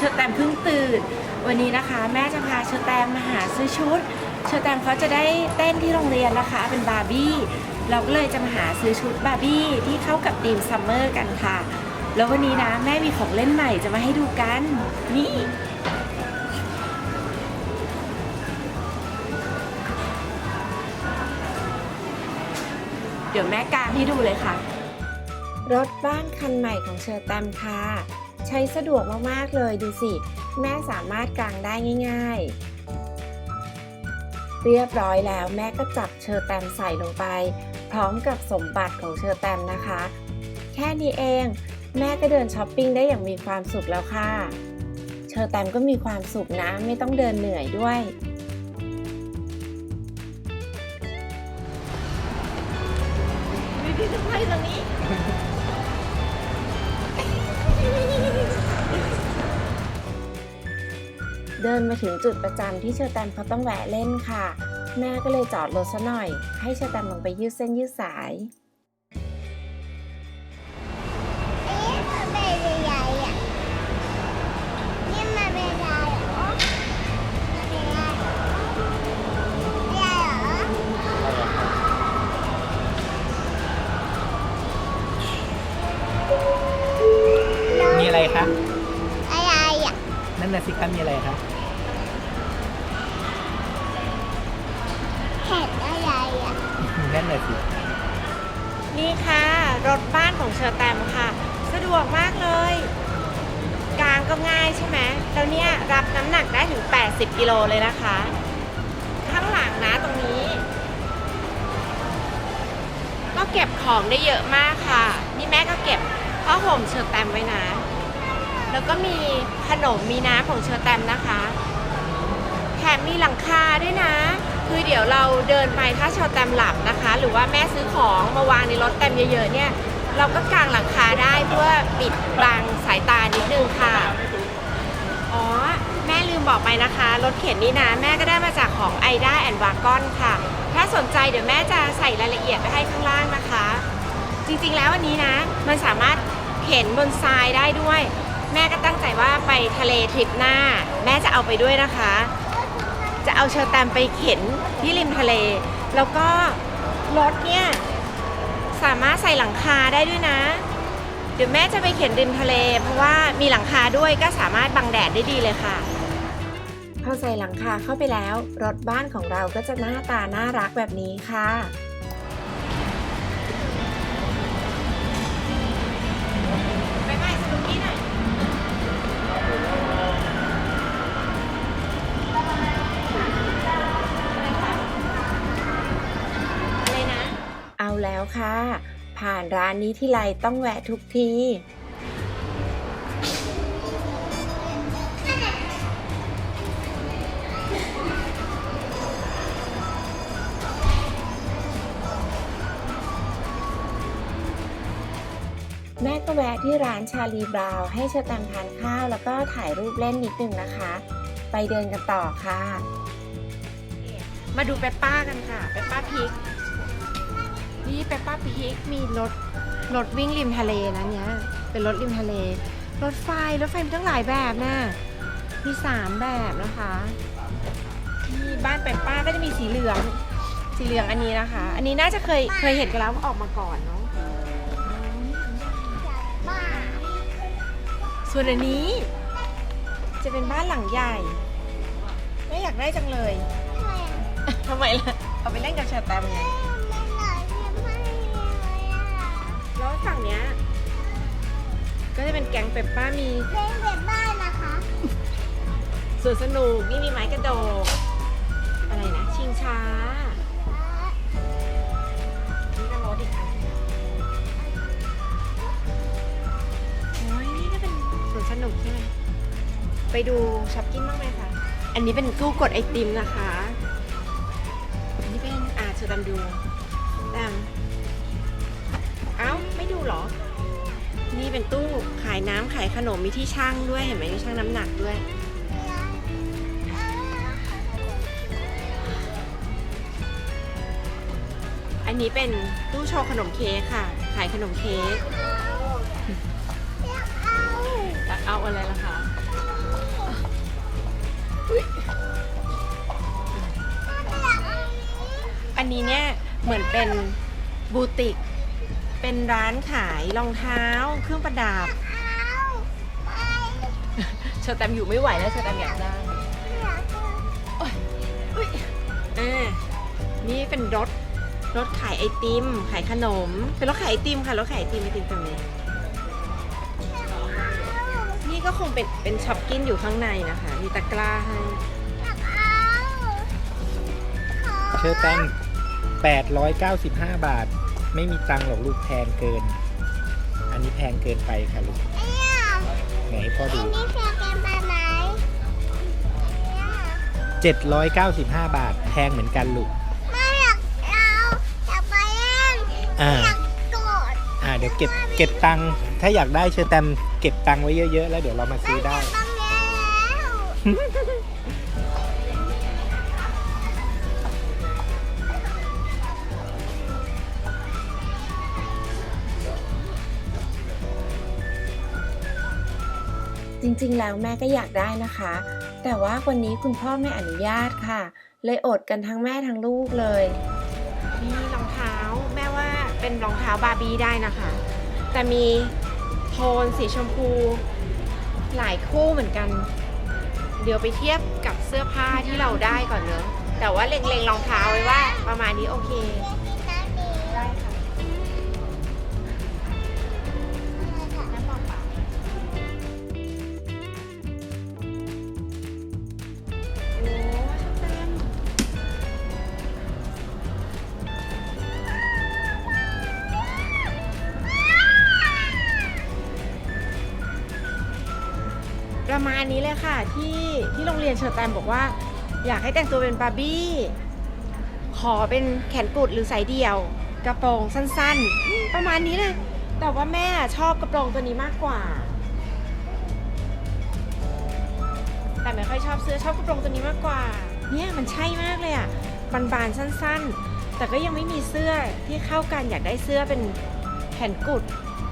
ชอแตมเพิ่งตื่น วันนี้นะคะ แม่จะพาเชอแตมมาหาซื้อชุด เชอแตมเขาจะได้เต้นที่โรงเรียนนะคะ เป็นบาร์บี้เราก็เลยจะมาหาซื้อชุดบาร์บี้ที่เข้ากับธีมซัมเมอร์กันค่ะ แล้ววันนี้นะแม่มีของเล่นใหม่จะมาให้ดูกัน นี่เดี๋ยวแม่กางให้ดูเลยค่ะ รถบ้านคันใหม่ของเชอร์แตมค่ะ ใช้สะดวกมากๆเลยดูสิ แม่สามารถกางได้ง่าย ๆ เรียบร้อยแล้วแม่ก็จับเชอร์แตมใส่ลงไป พร้อมกับสมบัติของเชอร์แตมนะคะ แค่นี้เอง แม่ก็เดินช้อปปิ้งได้อย่างมีความสุขแล้วค่ะ เชอร์แตมก็มีความสุขนะไม่ต้องเดินเหนื่อยด้วย เดินมาถึงจุดประจำที่เชอร์แตมเขาต้องแวะเล่นค่ะ แม่ก็เลยจอดรถซะหน่อย ให้เชอร์แตมลงไปยืดเส้นยืดสาย นั่นน่ะสินี่ค่ะ รถบ้านของเชอร์แตมค่ะ สะดวกมากเลย กลางก็ง่ายใช่ไหมแล้วเนี่ยรับน้ำหนักได้ถึง 80 กิโลเลยนะคะ ข้างหลังนะตรงนี้ ก็เก็บของได้เยอะมากค่ะ นี่แม่ก็เก็บผ้าห่มเชอร์แตมไว้นะ แล้วก็มีขนมมีน้ำของเชอร์แตมนะคะ แถมมีหลังคาด้วยนะ คือเดี๋ยวเราเดินไปถ้าชอร์แตมหลับนะคะ หรือว่าแม่ซื้อของมาวางในรถแตมเยอะๆเนี่ย เราก็กางหลังคาได้เพื่อปิดบังสายตานิดนึงค่ะ อ๋อ แม่ลืมบอกไปนะคะ รถเข็นนี่นะ แม่ก็ได้มาจากของ i d a and Wagon ค่ะ ถ้าสนใจเดี๋ยวแม่จะใส่รายละเอียดไปให้ข้างล่างนะคะ จริงๆแล้ววันนี้นะ มันสามารถเข็นบนทรายได้ด้วย แม่ก็ตั้งใจว่าไปทะเลทริปหน้า แม่จะเอาไปด้วยนะคะจะเอาเชอร์แตมไปเข็น ที่ริมทะเล แล้วก็รถเนี่ย สามารถใส่หลังคาได้ด้วยนะ เดี๋ยวแม่จะไปเขียนริมทะเล เพราะว่ามีหลังคาด้วยก็สามารถบังแดดได้ดีเลยค่ะพอใส่หลังคาเข้าไปแล้ว รถบ้านของเราก็จะหน้าตาน่ารักแบบนี้ค่ะ แล้วค่ะ ผ่านร้านนี้ที่ไรต้องแวะทุกทีแม่ก็แวะที่ร้านชาลีบราวน์ให้เชอแตมทานข้าวแล้วก็ถ่ายรูปเล่นนิดนึงนะคะ ไปเดินกันต่อค่ะ มาดูเปปป้ากันค่ะ เปปป้าพิก เปปป้าพิกมีรถรถวิ่งริมทะเลนะเนี้ย เป็นรถริมทะเล รถไฟรถไฟมีตั้งหลายแบบนะมีสามแบบนะคะนี่บ้านเปปป้าก็จะมีสีเหลืองสีเหลืองอันนี้นะคะ อันนี้น่าจะเคยเคยเห็นกันแล้วว่าออกมาก่อนเนาะบ้าส่วนอันนี้ จะเป็นบ้านหลังใหญ่ไม่อยากได้จังเลยทำไมอะทำไมล่ะ เอาไปเล่นกับเชอร์แตมไง ก็จะเป็นแก๊งเปปป้ามีเล่นแบบบ้านนะคะ สวนสนุกนี่มีไม้กระโดดอะไรนะ ชิงช้านี่ก็รถอีกคันโอ้ยนี่ก็เป็นสวนสนุกใช่ไหมไปดูช็อปกิ้งบ้างไหมคะอันนี้เป็นกู้กดไอติมนะคะ อันนี้เป็นอ่าเชิญตามดูตามเอ้าไม่ดูเหรอ นี่เป็นตู้ขายน้ำขายขนมมีที่ช่างด้วยเห็นไหมมีช่างน้ำหนักด้วย อันนี้เป็นตู้โชว์ขนมเค้กค่ะ ขายขนมเค้กอากเอาอะไรล่ะคะอันนี้เนี่ยเหมือนเป็นบูติก เป็นร้านขายรองเท้า เครื่องประดับเอาไปเชอร์แตมอยู่ไม่ไหวแล้วเชอร์แตมอยากได้อยากดูอุ๊ยอ่านี่เป็นรถรถขายไอติม ขายขนม เป็นรถขายไอติมค่ะรถขายไอติมไอติมตรงนี้ นี่ก็คงเป็นเป็นช็อปกินอยู่ข้างในนะคะ มีตะกร้าให้อยากเอาเชอร์แตม895 บาท ไม่มีตังค์หรอกลูกแพงเกิน อันนี้แพงเกินไปค่ะลูกเนี่ยไหนให้พ่ออัดูนนี้เพียงเป็นใบไม้เนี่ย795 บาท แพงเหมือนกันลูกไม่อยากเราอยากไปเล่นอ่าอยากกดอ่าเดี๋ยวเก็บเก็บตังค์ถ้าอยากได้เชอร์แตมเก็บตังค์ไว้เยอะๆ แล้วเดี๋ยวเรามาซื้อได้ต้องเล่นแล้ว จริงๆ แล้วแม่ก็อยากได้นะคะ แต่ว่าวันนี้คุณพ่อไม่อนุญาตค่ะ เลยอดกันทั้งแม่ทั้งลูกเลย นี่รองเท้าแม่ว่าเป็นรองเท้าบาร์บี้ได้นะคะ แต่มีโทนสีชมพู หลายคู่เหมือนกัน เดี๋ยวไปเทียบกับเสื้อผ้าที่เราได้ก่อนเนอะแต่ว่าเล็งๆรองเท้าไว้ว่าประมาณนี้โอเคได้ค่ะ ประมาณนี้เลยค่ะ ที่ที่โรงเรียนเชอร์แตมบอกว่า อยากให้แต่งตัวเป็นบาร์บี้ ขอเป็นแขนกุดหรือสายเดี่ยว กระโปรงสั้นๆ ประมาณนี้เลย แต่ว่าแม่ชอบกระโปรงตัวนี้มากกว่า แต่ไม่ค่อยชอบเสื้อชอบกระโปรงตัวนี้มากกว่า เนี่ยมันใช่มากเลยอะบานๆสั้นๆ แต่ก็ยังไม่มีเสื้อที่เข้ากันอยากได้เสื้อเป็นแขนกุด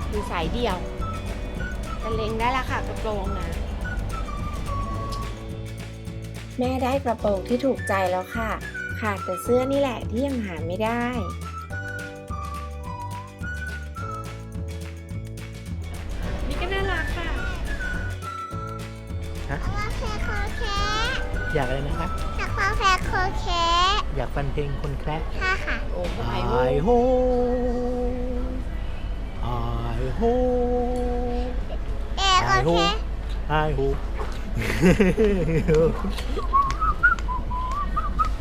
หรือสายเดี่ยวแต่เล็งได้ละค่ะกระโปรงนะ แม่ได้กระโปรงที่ถูกใจแล้วค่ะขาดแต่เสื้อนี่แหละที่ยังหาไม่ได้ นี่ก็น่ารักค่ะเอามาแฟโคเคอยากอะไรนะคะอยากฟังแฟโคเคอยากฟังเพลงคนแคระค่ะค่ะโอ้โหไอโฮไอโฮเอโคเคไอโฮ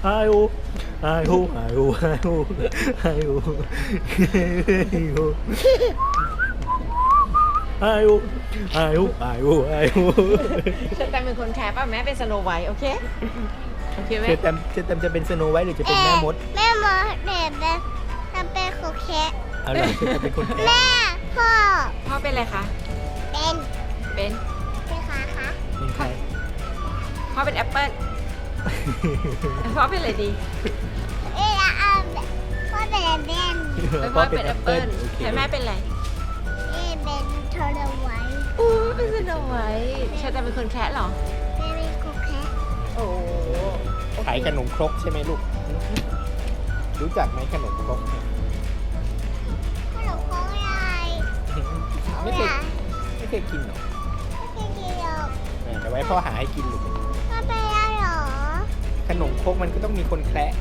ไอโฮไอโฮไอโฮไอโฮไอโฮไอโฮไอโฮไอโฮไอโฮไอโฮเชอแตมเป็นคนแคร์ป่ะแม่เป็นสโนไวท์โอเคโอเคไหมเชอแตมเชอแตมจะเป็นสโนไวท์หรือจะเป็นแม่มดแม่มดเด็ดเป็นจะเป็นโคเคเอาล่ะเชอแตมเป็นคนแคระแม่พ่อพ่อเป็นอะไรคะเป็นเป็น พ่อเป็นแอปเปิ้ลพ่อเป็นอะไรดีเอ๊ะอะพ่อเป็นเบนเป็นพ่อเป็นแอปเปิ้ลโอเคแต่แม่เป็นอะไรเอ๊ะเป็นโทรไว้อู้เป็นสโนไวท์เชอแตมเป็นคนแคร์เหรอแม่เป็นโคเคโอ้ขายขนมครกใช่ไหมลูก รู้จักไหมขนมครกเนี่ยขนมโค้งยายไม่เคยไม่เคยกินหรอไม่กินกินหรอกเออแต่ไว้พ่อหาให้กินลูกพ่อ ขนมครกมันก็ต้องมีคนแคระ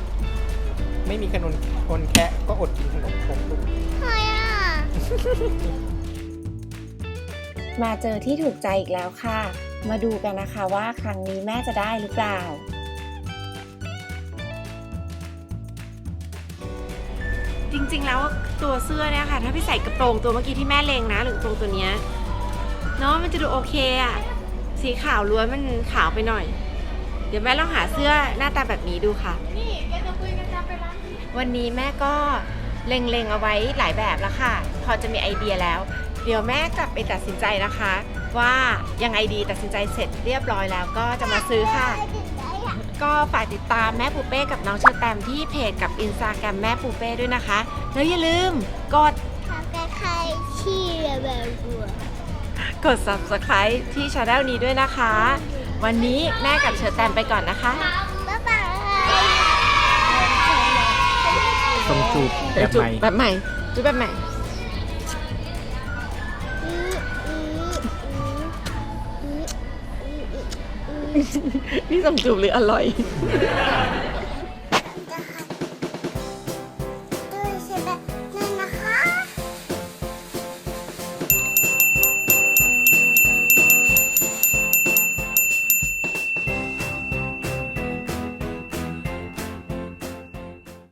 ไม่มีขนมคนแคระก็อดกินขนมครกลูกทำไมอะ มาเจอที่ถูกใจอีกแล้วค่ะ มาดูกันนะคะว่าครั้งนี้แม่จะได้หรือเปล่า จริงๆ แล้วตัวเสื้อเนี่ยค่ะ ถ้าพี่ใส่กระโปรงตัวเมื่อกี้ที่แม่เลงนะหรือกระโปรงตัวเนี้ยเนาะมันจะดูโอเคอะสีขาวล้วนมันขาวไปหน่อย เดี๋ยวแม่ลองหาเสื้อหน้าตาแบบนี้ดูค่ะ นี่แกจะคุยกันจะไปร้านวันนี้แม่ก็เล็งๆเอาไว้หลายแบบแล้วค่ะ พอจะมีไอเดียแล้ว เดี๋ยวแม่กลับไปตัดสินใจนะคะ ว่ายังไงดีตัดสินใจเสร็จเรียบร้อยแล้วก็จะมาซื้อค่ะ ก็ฝากติดตามแม่ปูเป้กับน้องเชอร์แตมที่เพจกับอินสตาแกรมแม่ปูเป้ด้วยนะคะ แล้วอย่าลืมกดทำใครๆที่แบบบัวกด subscribe ที่ช anel นี้ด้วยนะคะ วันนี้แม่กับเชอร์แตมไปก่อนนะคะ บ๊ายบายจูบแบบจุ๊ใหม่แบบใหม่จุ๊บแบบใหม่อืมอืมอืมอืมอืมอืมนี่ส่งจูบหรืออร่อยอ